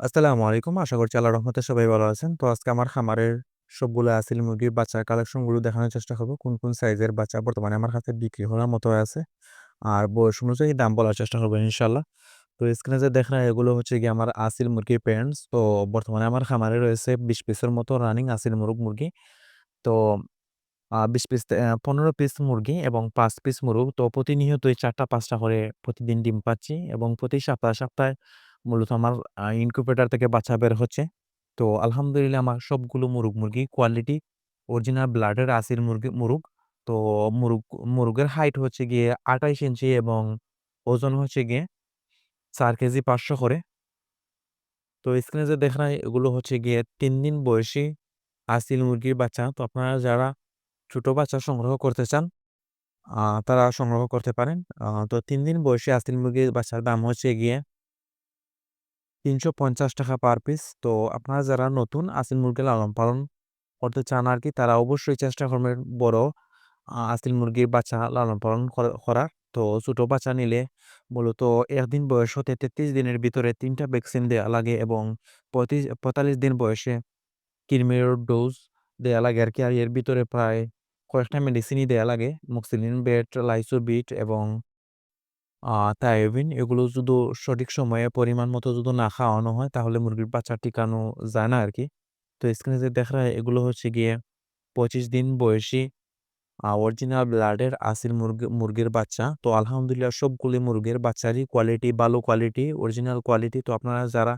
আসসালামু আলাইকুম। আশা করছি আল্লাহ রহমতে সবাই ভালো আছেন। তো আজকে আমার খামারের সবগুলো আসিল মুরগির বাচ্চার কালেকশনগুলো দেখানোর চেষ্টা করব কোন, কোন সাইজের বাচ্চা বর্তমানে আমার কাছে বিক্রি হওয়ার মতো আছে। আর বয়স অনুযায়ী দাম বলার চেষ্টা করব ইনশাআল্লাহ। তো স্ক্রিনে যে দেখেন এগুলো হচ্ছে গিয়ে আমার আসিল মুরগির প্যারেন্টস। তো বর্তমানে আমার খামারে রয়েছে ২০ পিসের মতো রানিং আসিল মুরগ মুরগি। তো বিশ পিস পনেরো পিস মুরগি এবং পাঁচ পিস মুরগ। তো প্রতিনিয়তই চারটা পাঁচটা করে প্রতিদিন ডিম পাচ্ছি এবং প্রতি সপ্তাহে, সপ্তাহে মূলত আমার, আ থেকে বাচ্চা বের হচ্ছে। তো আলহামদুলিল্লাহ আমার সবগুলো মুরগ মুরগি কোয়ালিটি অরিজিনাল ব্লাডের আসিল মুরগি মুরগ। তো মুরগ মুরগের হাইট হচ্ছে গিয়ে ২৮ ইঞ্চি এবং ওজন হচ্ছে গিয়ে ৪ কেজি ৫০০ করে। তো স্ক্রিনে যে দেখেন, এগুলো হচ্ছে গিয়ে ৩ দিন বয়সী আসিল মুরগির বাচ্চা। তো আপনারা যারা ছোট বাচ্চা সংগ্রহ করতে চান তারা সংগ্রহ করতে পারেন। তো ৩ দিন বয়সী আসিল মুরগির বাচ্চার দাম হচ্ছে গিয়ে ৳৩৫০ পার পিস। তো আপনারা যারা নতুন আসিল মুরগি লালন পালন করতে চান আর কি তারা অবশ্যই চেষ্টা করবেন বড় আসিল মুরগির বাচ্চা লালন পালন করা করার। তো ছোট বাচ্চা নিলে মূলত ১ দিন বয়স হতে ৩৩ দিনের ভিতরে তিনটা ভ্যাকসিন দেওয়া লাগে এবং পঁয়ত্রিশ ৪৫ দিন বয়সে কৃমির ডোজ দেয়া লাগে আর কি আর এর ভিতরে প্রায় কয়েকটা মেডিসিনই দেওয়া লাগে। মুক্সিলিন বেট, লাইসোবিট এবং থায়োবিন এগুলো যদি সঠিক সময়ে পরিমাণ মতো যদি না খাওয়ানো হয় তাহলে মুরগির বাচ্চা টিকানো যায় না আর কি তো স্ক্রিনে যে দেখা যায় এগুলো হচ্ছে গিয়ে ২৫ দিন বয়সী অরিজিনাল ব্লাডের আসিল মুরগি মুরগির বাচ্চা। তো আলহামদুলিল্লাহ সবগুলি মুরগির বাচ্চারই কোয়ালিটি ভালো কোয়ালিটি, অরিজিনাল কোয়ালিটি। তো আপনারা যারা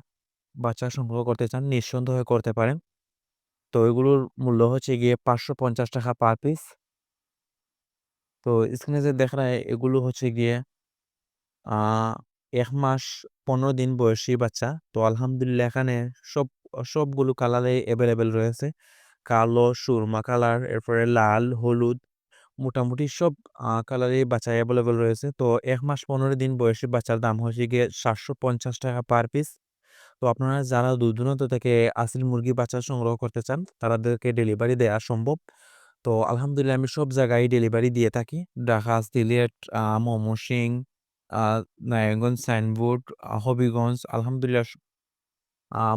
বাচ্চা সংগ্রহ করতে চান নিঃসন্দেহে করতে পারেন। তো এগুলোর মূল্য হচ্ছে গিয়ে ৳৫৫০ পার পিস। তো স্ক্রিনে যে দেখা এগুলো হচ্ছে গিয়ে ১ মাস ১৫ দিন বয়সী বাচ্চা। তো আলহামদুলিল্লাহ এখানে সব সবগুলো কালারেই এভেইলেবল রয়েছে। কালো, সুরমা কালার, এরপরে লাল, হলুদ মোটামুটি সব আ কালারেই বাচ্চা এভেইলেবল রয়েছে। তো ১ মাস ১৫ দিন বয়সী বাচ্চার দাম হচ্ছে গিয়ে ৳৭৫০ পার পিস। তো আপনারা যারা দূর-দূরান্ত থেকে আসিল মুরগির বাচ্চা সংগ্রহ করতে চান তাদেরকে ডেলিভারি দেয়া সম্ভব। তো আলহামদুলিল্লাহ আমি সব জায়গায় ডেলিভারি দিয়ে থাকি। ঢাকা, সিলেট, আ ময়মনসিং, নারায়ণগঞ্জ, সাইনবোর্ড, হবিগঞ্জ আলহামদুলিল্লাহ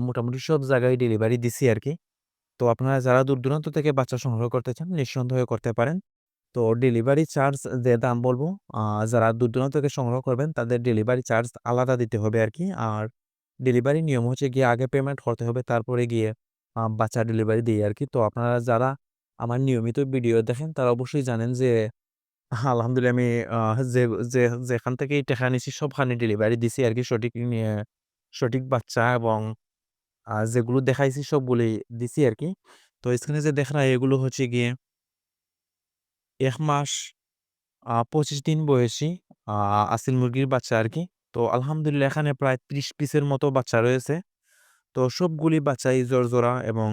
মোটামুটি সব জায়গায় ডেলিভারি দিছি আরকি। তো আপনারা যারা দূর-দূরান্ত থেকে বাচ্চা সংগ্রহ করতে চান নিঃসন্দেহে করতে পারেন। তো ডেলিভারি চার্জ যে দাম বলব, যারা দূর-দূরান্ত থেকে সংগ্রহ করবেন তাদের ডেলিভারি চার্জ আলাদা দিতে হবে আরকি। আর ডেলিভারি নিয়ম হচ্ছে গিয়ে আগে পেমেন্ট করতে হবে তারপরে গিয়ে বাচ্চা ডেলিভারি দেই আরকি। তো আপনারা যারা আমার নিয়মিত ভিডিও দেখেন তারা অবশ্যই জানেন যে আলহামদুলিল্লাহ আমি আ যে যে, যেখান থেকেই টাকা নিছি সবখানে ডেলিভারি দিছি আরকি সঠিক নিয়ে সঠিক বাচ্চা এবং যেগুলো দেখাইছি সবগুলোই দিছি আরকি। তো স্ক্রিনে যে দেখেন এগুলো হচ্ছে গিয়ে ১ মাস, আ ২৫ দিন বয়সী, আ, আসিল মুরগির বাচ্চা আরকি। তো আলহামদুলিল্লাহ এখানে প্রায় ৩০ পিসের মতো বাচ্চা রয়েছে। তো সবগুলি বাচ্চাই জড়জড়া এবং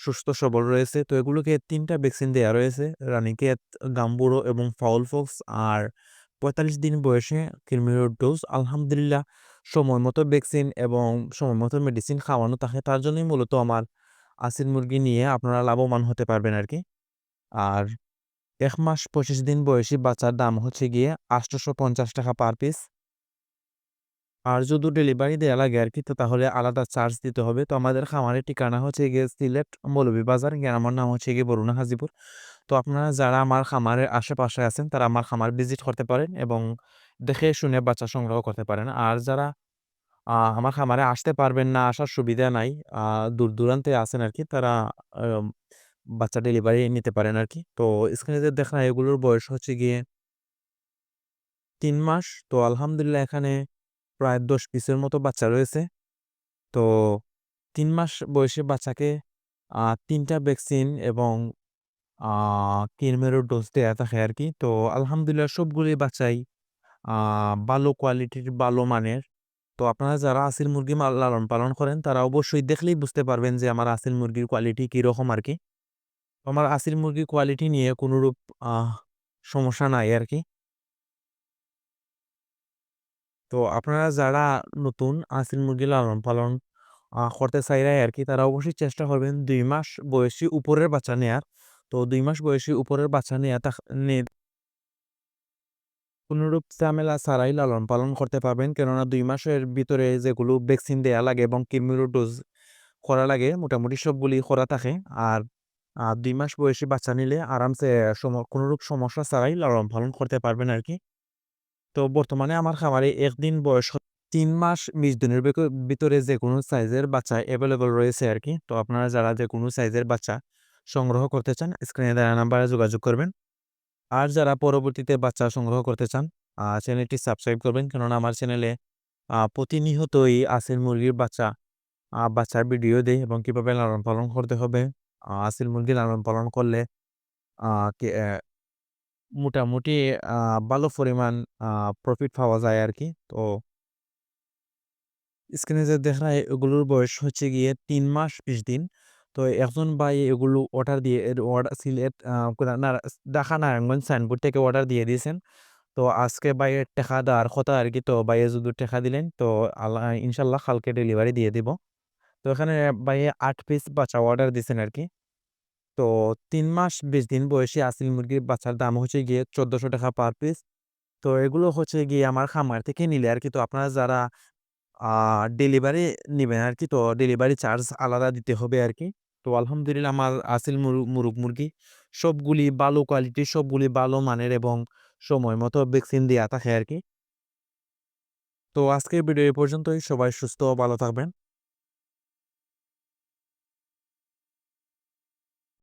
সুস্থ সবল রয়েছে। তো এগুলোকে তিনটা ভ্যাকসিন দেওয়া রয়েছে। রানীক্ষেত, গাম্বুরো এবং ফাউল ফক্স আর ৪৫ দিন বয়সে কৃমির ডোজ। আলহামদুলিল্লাহ সময় মতো ভ্যাকসিন এবং সময় মতো মেডিসিন খাওয়ানো থাকে। তার জন্যই মূলত আমার আসিল মুরগি নিয়ে আপনারা লাভবান হতে পারবেন আর কি আর এক মাস ২৫ দিন বয়সী বাচ্চার দাম হচ্ছে গিয়ে ৳৮৫০ পার পিস। আর যদি ডেলিভারি দেওয়া লাগে আর কি তো তাহলে আলাদা চার্জ দিতে হবে। তো আমাদের খামারের ঠিকানা হচ্ছে গিয়ে সিলেট মৌলভীবাজার। গ্রামের নাম হচ্ছে গিয়ে বরুণা হাজীপুর। তো আপনারা যারা আমার খামারের আশেপাশে আছেন তারা আমার খামার ভিজিট করতে পারেন এবং দেখে শুনে বাচ্চা সংগ্রহ করতে পারেন। আর যারা আমার খামারে আসতে পারবেন না, আসার সুবিধা নাই, দূর-দূরান্তে আছেন আরকি তারা বাচ্চা ডেলিভারি নিতে পারেন আর কি তো স্ক্রিনে যে দেখেন এগুলোর বয়স হচ্ছে গিয়ে তিন মাস। তো আলহামদুলিল্লাহ এখানে প্রায় ১০ পিসের মতো বাচ্চা রয়েছে। তো তিন মাস বয়সী বাচ্চাকে তিনটা ভ্যাকসিন এবং আ কৃমিরও ডোজ দেওয়া থাকে আর কি তো আলহামদুলিল্লাহ সবগুলি বাচ্চাই ভালো কোয়ালিটির, ভালো মানের। তো আপনারা যারা আসিল মুরগি লালন পালন করেন তারা অবশ্যই দেখলেই বুঝতে পারবেন যে আমার আসিল মুরগির কোয়ালিটি কীরকম আরকি। আমার আসিল মুরগির কোয়ালিটি নিয়ে কোনোরূপ সমস্যা নাই আরকি। তো আপনারা যারা নতুন আসিল মুরগি লালন পালন করতে করতে আর কি তারা অবশ্যই চেষ্টা করবেন দুই মাস বয়সী উপরের বাচ্চা নেয়ার। তো দুই মাস বয়সী উপরের বাচ্চা নেয়া কোনরূপ ঝামেলা ছাড়াই লালন পালন করতে পারবেন কেননা দুই মাসের ভিতরে যেগুলো ভ্যাকসিন দেয়া লাগে এবং কিডনিরও ডোজ করা লাগে, মোটামুটি সবগুলি করা থাকে। আর দুই মাস বয়সী বাচ্চা নিলে আরামসে কোনরূপ সমস্যা ছাড়াই লালন পালন করতে পারবেন আরকি। তো বর্তমানে আমার খামারে একদিন বয়স তিন মাস ২০ দিনের ভিতরে যে কোনো সাইজের বাচ্চা অ্যাভেলেবল রয়েছে আর কি তো আপনারা যারা যে কোনো সাইজের বাচ্চা সংগ্রহ করতে চান স্ক্রিনে দেওয়া নাম্বারে যোগাযোগ করবেন। আর যারা পরবর্তীতে বাচ্চা সংগ্রহ করতে চান চ্যানেলটি সাবস্ক্রাইব করবেন কেননা আমার চ্যানেলে আ প্রতিনিয়তই আসিল মুরগির বাচ্চা বাচ্চার ভিডিও দেই এবং কীভাবে লালন পালন করতে হবে। আসিল মুরগি লালন পালন করলে মোটামুটি ভালো পরিমাণ প্রফিট পাওয়া যায় আরকি। তো স্ক্রিনে যে দেখায় এগুলোর বয়স হচ্ছে গিয়ে ৩ মাস ২০ দিন। তো একজন ভাই এগুলো অর্ডার দিয়ে, এর অর্ডার সিলেট আ না, ঢাকা নারায়ণগঞ্জ সাইনবোর্ড থেকে অর্ডার দিয়ে দিয়েছেন। তো আজকে ভাইয়ের টেকা দেওয়ার কথা আরকি। তো ভাইয়ে শুধু টেকা দিলেন, তো আল্লাহ ইনশাআল্লাহ কালকে ডেলিভারি দিয়ে দিব। তো এখানে ভাইয়ে ৮ পিস বাচ্চা অর্ডার দিছেন আরকি। তো তিন মাস ২০ দিন বয়সী আসিল মুরগির বাচ্চার দাম হচ্ছে গিয়ে ৳১৪০০ পার পিস। তো এগুলো হচ্ছে গিয়ে আমার খামার থেকে নিলে আরকি। তো আপনারা যারা ডেলিভারি নেবেন আর কি, তো ডেলিভারি চার্জ আলাদা দিতে হবে আর কি তো আলহামদুলিল্লাহ আমার আসিল মুরু, মুরুগ মুরগি সবগুলি ভালো কোয়ালিটির সবগুলি ভালো মানের এবং সময় মতো ভ্যাকসিন দেওয়া থাকে আর কি তো আজকের ভিডিও এ পর্যন্তই। সবাই সুস্থ ও ভালো থাকবেন।